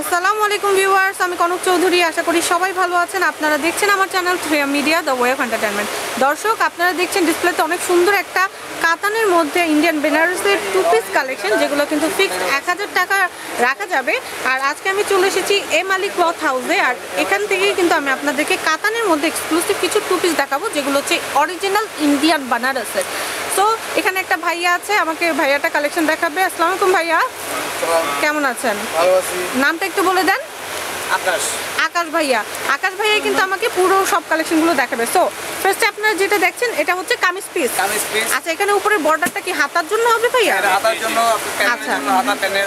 আসসালামু আলাইকুম ভিউয়ার্স, আমি কনক চৌধুরী। আশা করি সবাই ভালো আছেন। আপনারা দেখছেন আমার channel media, the way of entertainment দর্শক আপনারা দেখছেন ডিসপ্লেতে অনেক সুন্দর একটা কাতানের মধ্যে ইন্ডিয়ান বেনারসের টু পিস কালেকশন যেগুলো কিন্তু ফিক্সড এক হাজার টাকা রাখা যাবে। আর আজকে আমি চলে এসেছি এম আলী ক্লথ হাউসে আর এখান থেকেই কিন্তু আমি আপনাদেরকে কাতানের মধ্যে এক্সক্লুসিভ কিছু টু পিস দেখাবো যেগুলো হচ্ছে অরিজিনাল ইন্ডিয়ান বানারসের সো এখানে একটা ভাইয়া আছে আমাকে ভাইয়াটা কালেকশন দেখাবে। আসসালামু আলাইকুম ভাইয়া। কেমন আছেন? নামটা একটু বলে দেন। আকাশ। আকাশ ভাইয়া। আকাশ ভাইয়া কিন্তু আমাকে পুরো সব কালেকশনগুলো দেখাবে। সো ফার্স্টে আপনারা যেটা দেখছেন এটা হচ্ছে কামিজ পিস কামিজ পিস আচ্ছা এখানে উপরে বর্ডারটা কি হাতার জন্য হবে ভাইয়া? হাতার জন্য আচ্ছা।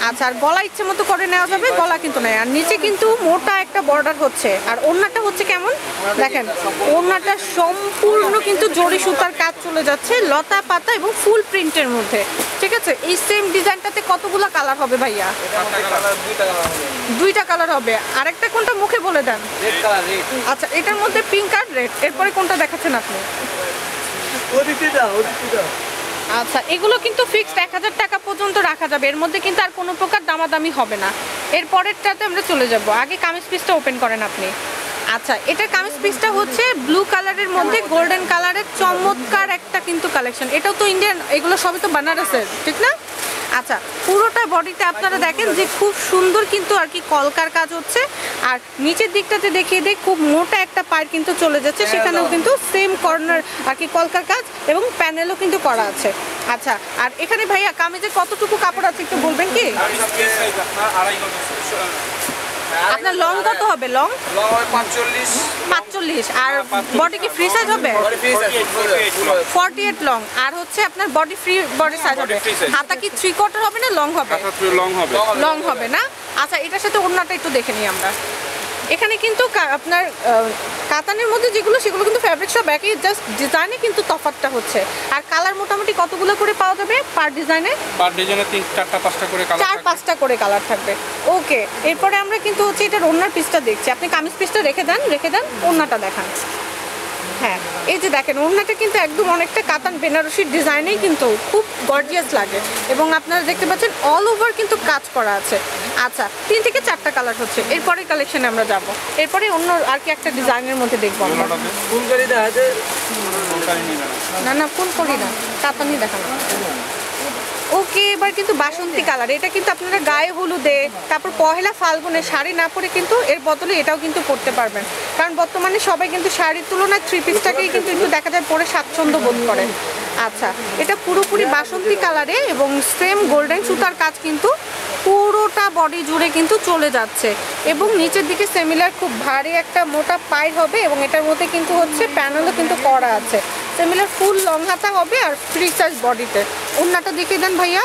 আচ্ছা আর গলা ইচ্ছে মতো করে নেওয়া যাবে গলা কিন্তু নেই। আর নিচে কিন্তু মোটা একটা বর্ডার হচ্ছে। আর ওড়নাটা হচ্ছে কেমন? দেখেন ওড়নাটা সম্পূর্ণ কিন্তু জরি সুতার কাজ চলে যাচ্ছে লতা পাতা এবং ফুল প্রিন্টের মধ্যে। ঠিক আছে? এই সেম ডিজাইনটাতে কতগুলো কালার হবে ভাইয়া? একটা কালার দুইটা কালার হবে। দুইটা কালার হবে। আরেকটা কোনটা মুখে বলে রেড আচ্ছা এটার মধ্যে পিঙ্ক আর রেড এরপরে কোনটা দেখাচ্ছেন আপনি? আচ্ছা এগুলো কিন্তু ফিক্সড এক হাজার টাকা পর্যন্ত রাখা যাবে। এর মধ্যে কিন্তু আর কোনো প্রকার দামাদামি হবে না। এর পরেরটাতে আমরা চলে যাব। আগে কামিজ পিসটা ওপেন করেন আপনি। আচ্ছা এটার কামিজ পিসটা হচ্ছে ব্লু কালারের মধ্যে গোল্ডেন কালারের চমৎকার একটা কিন্তু কালেকশন এটাও তো ইন্ডিয়ান এগুলো সবই তো বানারসের ঠিক না? আচ্ছা পুরোটা বডিতে আপনারা দেখেন যে খুব সুন্দর কিন্তু আর কি কলকার কাজ হচ্ছে। আর নিচের দিকটাতে দেখিয়ে দিই খুব মোটা একটা পায়ের কিন্তু চলে যাচ্ছে সেখানেও কিন্তু সেম কর্নার আর কি কলকার কাজ এবং প্যানেলও কিন্তু করা আছে। আচ্ছা আর এখানে ভাইয়া কামিজে কতটুকু কাপড় আছে একটু বলবেন কি? আপনার লং কত হবে? লং পাঁচচল্লিশ। আর বডি কি ফ্রি সাইজ হবে? ফর্টি এইট লং আর হচ্ছে আপনার বডি ফ্রি বডি সাইজ হবে? হাতা কি থ্রি কোয়ার্টার হবে না লং হবে? লং হবে। লং হবে না? আচ্ছা এটার সাথে অন্যটা একটু দেখে নিই আমরা। এখানে কিন্তু আপনার কাতানের মধ্যে যেগুলো সেগুলো কিন্তু ফ্যাব্রিক সব একই জাস্ট ডিজাইনে কিন্তু তফাতটা হচ্ছে। আর কালার মোটামুটি কতগুলো করে পাওয়া যাবে পার ডিজাইনে পার ডিজাইনে তিন চারটা পাঁচটা করে কালার চার পাঁচটা করে কালার থাকবে। ওকে এরপরে আমরা কিন্তু হচ্ছে এটার ওড়নার পিসটা দেখছি। আপনি কামিজ পিসটা রেখে দেন রেখে দেন ওড়নাটা দেখান। হ্যাঁ এই যে দেখেন ওড়নাটা কিন্তু একদম অনেকটা কাতান বেনারসির ডিজাইনেই কিন্তু খুব গর্জিয়াস লাগে। এবং আপনারা দেখতে পাচ্ছেন অল ওভার কিন্তু কাজ করা আছে। আচ্ছা তিন থেকে চারটা কালার হচ্ছে। এরপরে কালেকশনে আমরা যাব। এরপরে অন্য আর কি একটা ডিজাইনের মধ্যে দেখব আমরা। না না ফুল করি না। কাতানই দেখানো ওকে এবার কিন্তু বাসন্তী কালার। এটা কিন্তু আপনারা গায়ে হলুদে তারপর পহেলা ফাল্গুনে শাড়ি না পরে কিন্তু এর বদলে এটাও কিন্তু পরতে পারবেন। কারণ বর্তমানে সবাই কিন্তু শাড়ির তুলনায় থ্রি পিসটাকেই কিন্তু একটু দেখা যায় পরে স্বাচ্ছন্দ্য বোধ করেন আচ্ছা এটা পুরোপুরি বাসন্তী কালারে এবং সেম গোল্ডেন সুতার কাজ কিন্তু পুরোটা বডি জুড়ে কিন্তু চলে যাচ্ছে। এবং নিচের দিকে সেমিলার খুব ভারী একটা মোটা পাই হবে এবং এটার মধ্যে কিন্তু হচ্ছে প্যানেলও কিন্তু করা আছে। সিমিলার ফুল লং হাতা হবে আর ফ্রি সাইজ বডিতে ওড়নাটা দেখিয়ে দেন ভাইয়া।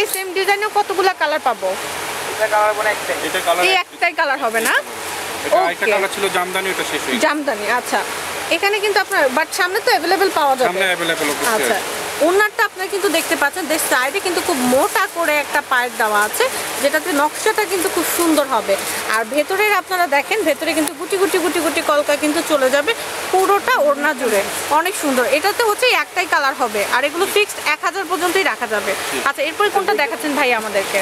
এই সেম ডিজাইনে কতগুলো কালার পাবো? এটা কালার মানে একটাই। এটা কালার এই একটাই। কালার হবে না? এটা আরেকটা কালার ছিল জামদানি ওটা শেষ হয়ে গেছে। জামদানি আচ্ছা। এখানে কিন্তু আপনার বাট সামনে তো অ্যাভেলেবেল পাওয়া যাবে। আচ্ছা। ওনারটা আপনারা কিন্তু দেখতে পাচ্ছেন। দেশ সাইডে কিন্তু খুব মোটা করে একটা পায়ের দেওয়া আছে যেটাতে নকশাটা কিন্তু খুব সুন্দর হবে। আর ভেতরের আপনারা দেখেন ভেতরে কিন্তু গুটি গুটি গুটি গুটি কলকা কিন্তু চলে যাবে পুরোটা ওড়না জুড়ে। অনেক সুন্দর। এটাতে হচ্ছে একটাই কালার হবে আর এগুলো ফিক্সড এক হাজার পর্যন্তই রাখা যাবে। আচ্ছা এরপরে কোনটা দেখাচ্ছেন ভাই আমাদেরকে?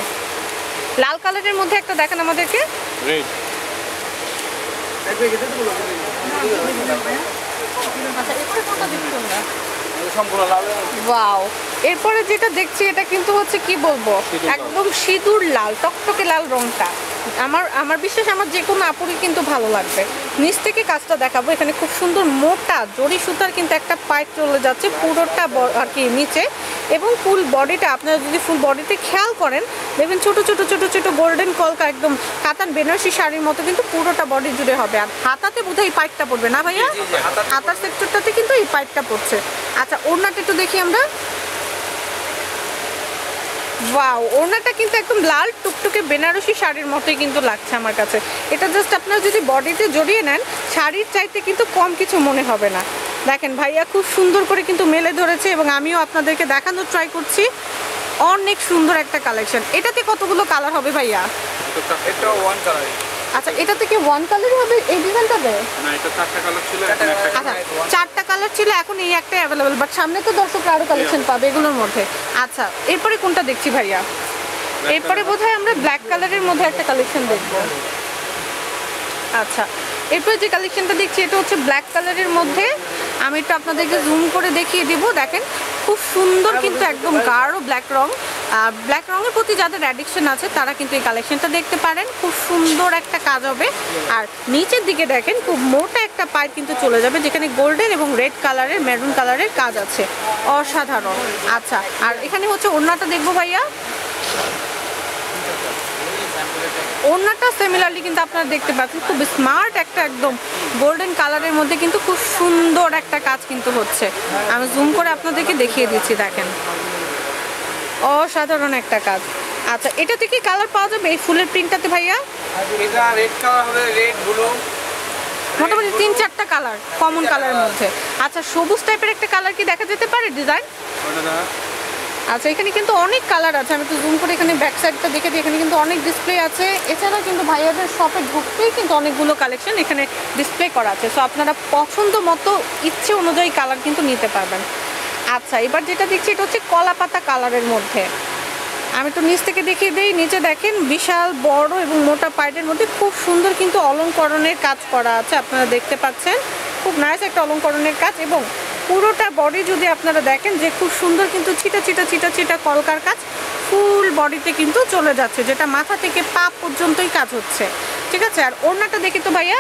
লাল কালারের মধ্যে একটা দেখেন আমাদেরকে। আচ্ছা এরপরে কোনটা আমরা সম্পূর্ণ লাল। ওয়াও। এরপরে যেটা দেখছি এটা কিন্তু হচ্ছে কি বলব? একদম সিঁদুর লাল টকটকে লাল রংটা। আমার আমার বিশ্বাস আমার যে কোনো আপুরই কিন্তু ভালো লাগবে। নিচ থেকে কাজটা দেখাবো। এখানে খুব সুন্দর মোটা জরি সুতার কিন্তু একটা পাইপ চলে যাচ্ছে পুরোটা আর কি নিচে। এবং ফুল বডিটা আপনারা যদি ফুল বডিতে খেয়াল করেন দেখবেন ছোট ছোট ছোট ছোট গোল্ডেন কলকা একদম কাতান বেনারসি শাড়ির মতো কিন্তু পুরোটা বডি জুড়ে হবে। আর হাতাতে বোধহয় এই পাইপটা পড়বে না ভাইয়া? হাতার সেক্টরটাতে কিন্তু এই পাইপটা পড়ছে। আচ্ছা ওড়নাটা একটু দেখি আমরা। ওয়াও ওড়নাটা কিন্তু একদম লাল টুকটুকে বেনারসি শাড়ির মতোই কিন্তু লাগছে আমার কাছে। এটা জাস্ট আপনারা যদি বডিতে জড়িয়ে নেন শাড়ির চাইতে কিন্তু কম কিছু মনে হবে না। দেখেন ভাইয়া খুব সুন্দর করে কিন্তু মেলে ধরেছে এবং আমিও আপনাদেরকে দেখানোর ট্রাই করছি। অনেক সুন্দর একটা কালেকশন এটাতে কতগুলো কালার হবে ভাইয়া? এটা ওয়ান কালার আচ্ছা এটা থেকে ওয়ান কালার হবে? এই ডিজাইনটাতে না এটা চারটা কালার ছিল এখন একটা আচ্ছা চারটা কালার ছিল এখন এই একটা অ্যাভেলেবেল বাট সামনে তো দর্শকরা আরও কালেকশন পাবে এগুলোর মধ্যে। আচ্ছা এরপরে কোনটা দেখছি ভাইয়া? এরপরে বোধহয় আমরা ব্ল্যাক কালারের মধ্যে একটা কালেকশন দেখব। আচ্ছা এরপরে যে কালেকশনটা দেখছি এটা হচ্ছে ব্ল্যাক কালারের মধ্যে আমি একটু আপনাদেরকে জুম করে দেখিয়ে দিব দেখেন খুব সুন্দর কিন্তু একদম গাঢ় ব্ল্যাক রং। আর ব্ল্যাক রঙের প্রতি যাদের অ্যাডিকশন আছে তারা কিন্তু এই কালেকশনটা দেখতে পারেন খুব সুন্দর একটা কাজ হবে। আর নিচের দিকে দেখেন খুব মোটা একটা পাইপ কিন্তু চলে যাবে যেখানে গোল্ডেন এবং রেড কালারের মেরুন কালারের কাজ আছে। অসাধারণ। আচ্ছা আর এখানে হচ্ছে ওড়নাটা দেখব ভাইয়া। ওড়নাটা সিমিলারলি কিন্তু আপনারা দেখতে পাচ্ছেন খুব স্মার্ট একটা একদম গোল্ডেন কালারের মধ্যে কিন্তু খুব সুন্দর একটা কাজ কিন্তু হচ্ছে। আমি জুম করে আপনাদেরকে দেখিয়ে দিচ্ছি দেখেন। অসাধারণ একটা কাজ। আচ্ছা এটাতে কি কালার পাওয়া যাবে এই ফুলের প্রিন্টটাতে ভাইয়া? এটা রেড কালার হবে রেড ব্লু মোটামুটি তিন চারটা কালার কমন কালারের মধ্যে। আচ্ছা সবুজ টাইপের একটা কালার কি দেখা যেতে পারে ডিজাইন আচ্ছা এখানে কিন্তু অনেক কালার আছে। আমি তো জুম করে এখানে ব্যাক সাইডটা দেখে দিই। এখানে কিন্তু অনেক ডিসপ্লে আছে। এছাড়া কিন্তু ভাইয়াদের শপে ঢুকতেই কিন্তু অনেকগুলো কালেকশন এখানে ডিসপ্লে করা আছে। সো আপনারা পছন্দ মতো ইচ্ছে অনুযায়ী কালার কিন্তু নিতে পারবেন। আচ্ছা এবার যেটা দেখছি, এটা হচ্ছে কলা পাতা কালারের মধ্যে। আমি তো নিচ থেকে দেখিয়ে দিই। নিচে দেখেন, বিশাল, বড় এবং মোটা পাইটের মধ্যে খুব সুন্দর কিন্তু অলঙ্করণের কাজ করা আছে। আপনারা দেখতে পাচ্ছেন। খুব নাইস একটা অলঙ্করণের কাজ এবং পুরোটা বডি যদি আপনারা দেখেন যে খুব সুন্দর কিন্তু ছিটা ছিটা ছিটা ছিটা কলকার কাজ ফুল বডিতে কিন্তু চলে যাচ্ছে যেটা মাথা থেকে পা পর্যন্তই কাজ হচ্ছে। ঠিক আছে? আর ওড়নাটা দেখি তো ভাইয়া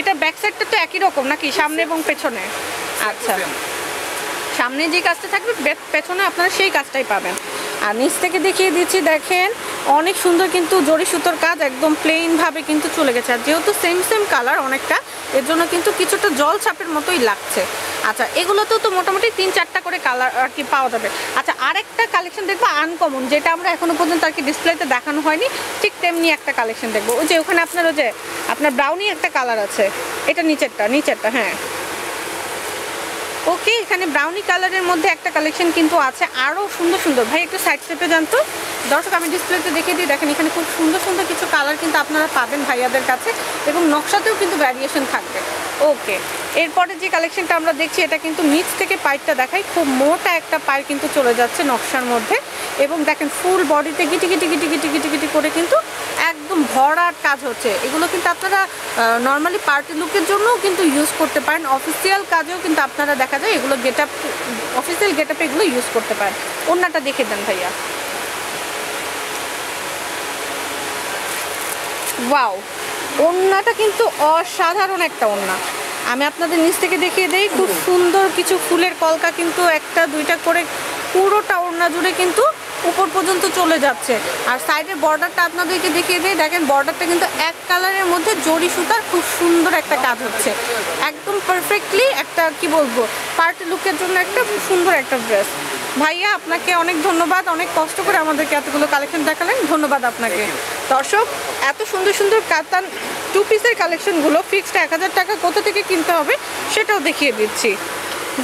এটা ব্যাক সাইডটা তো একই রকম নাকি? সামনে এবং পেছনে? আচ্ছা। সামনে যে কাজটা থাকবে পেছনে আপনারা সেই কাজটাই পাবেন। আর নিচ থেকে দেখিয়ে দিচ্ছি দেখেন অনেক সুন্দর কিন্তু জড়ি সুতোর কাজ একদম প্লেন ভাবে কিন্তু চলে গেছে। আর যেহেতু সেম সেম কালার অনেকটা এর জন্য কিন্তু কিছুটা জল ছাপের মতোই লাগছে। আচ্ছা এগুলোতেও তো মোটামুটি তিন চারটা করে কালার আর কি পাওয়া যাবে। আচ্ছা আরেকটা কালেকশন দেখব আনকমন যেটা আমরা এখনও পর্যন্ত আর কি ডিসপ্লেতে দেখানো হয়নি, ঠিক তেমনি একটা কালেকশন দেখব। ওই যে ওখানে আপনার ওই যে, আপনার ব্রাউনি একটা কালার আছে, এটা নিচেরটা নিচেরটা হ্যাঁ। ওকে, এখানে ব্রাউনি কালারের মধ্যে একটা কালেকশন কিন্তু আছে। আরও সুন্দর সুন্দর। ভাই, একটু সাইড স্টেপে জানতো দর্শক, আমি ডিসপ্লেতে দেখে দিই। দেখেন, এখানে খুব সুন্দর সুন্দর কিছু কালার কিন্তু আপনারা পাবেন ভাইয়াদের কাছে এবং নকশাতেও কিন্তু ভ্যারিয়েশন থাকবে। ওকে, এরপরে যে কালেকশনটা আমরা দেখছি, এটা কিন্তু নিচ থেকে পাইপটা দেখাই। খুব মোটা একটা পাইপ কিন্তু চলে যাচ্ছে নকশার মধ্যে। এবং দেখেন ফুল বডিতে গিটি গিটি গিটি গিটি গিটি গিটি করে কিন্তু একদম ভরাট কাজ হচ্ছে। এগুলো কিন্তু আপনারা নর্মালি পার্টি লুকের জন্যও কিন্তু ইউজ করতে পারেন। অফিসিয়াল কাজেও কিন্তু আপনারা দেখা যায় এগুলো গেট আপ অফিসিয়াল গেট আপে এগুলো ইউজ করতে পারেন। অন্যটা দেখে দেন ভাইয়া। ওয়াও ওড়নাটা কিন্তু অসাধারণ একটা ওড়না। আমি আপনাদের নিচ থেকে দেখিয়ে দেই, খুব সুন্দর কিছু ফুলের কলকা কিন্তু একটা, দুইটা করে পুরোটা ওড়না জুড়ে কিন্তু উপর পর্যন্ত চলে যাচ্ছে। আর সাইডের বর্ডারটা আপনাদেরকে দেখিয়ে দিই। দেখেন, বর্ডারটা কিন্তু এক কালারের মধ্যে জড়ি সুতার খুব সুন্দর একটা কাজ হচ্ছে। একদম পারফেক্টলি একটা, কি বলব পার্টি লুকের জন্য একটা সুন্দর একটা ড্রেস ভাইয়া, আপনাকে অনেক ধন্যবাদ। অনেক কষ্ট করে আমাদেরকে এতগুলো কালেকশন দেখালেন। ধন্যবাদ আপনাকে। দর্শক, এত সুন্দর সুন্দর কাতান টু পিসের কালেকশনগুলো ফিক্সড এক হাজার টাকা কোথা থেকে কিনতে হবে সেটাও দেখিয়ে দিচ্ছি।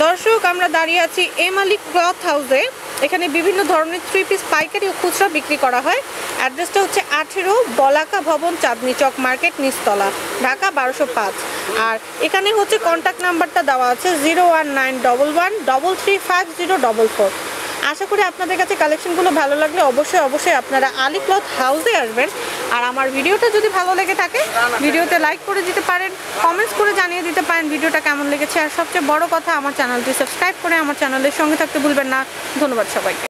দর্শক, আমরা দাঁড়িয়ে আছি এম আলী ক্লথ হাউসে। এখানে বিভিন্ন ধরনের থ্রি পিস পাইকারি ও খুচরা বিক্রি করা হয়। অ্যাড্রেসটা হচ্ছে আঠেরো বলাকা ভবন, চাঁদনি চক মার্কেট, নিচতলা, ঢাকা বারোশো পাঁচ। আর এখানে হচ্ছে কন্ট্যাক্ট নাম্বারটা দেওয়া আছে, zero one nine double one double three five zero double four. আশা করি আপনাদের কাছে কালেকশনগুলো ভালো লাগলে অবশ্যই অবশ্যই আপনারা আলি ক্লথ হাউসে আসবেন। আর আমার ভিডিওটা যদি ভালো লেগে থাকে ভিডিওতে লাইক করে দিতে পারেন কমেন্টস করে জানিয়ে দিতে পারেন ভিডিওটা কেমন লেগেছে। আর সবচেয়ে বড় কথা আমার চ্যানেলটি সাবস্ক্রাইব করে আমার চ্যানেলের সঙ্গে থাকতে ভুলবেন না। ধন্যবাদ সবাইকে।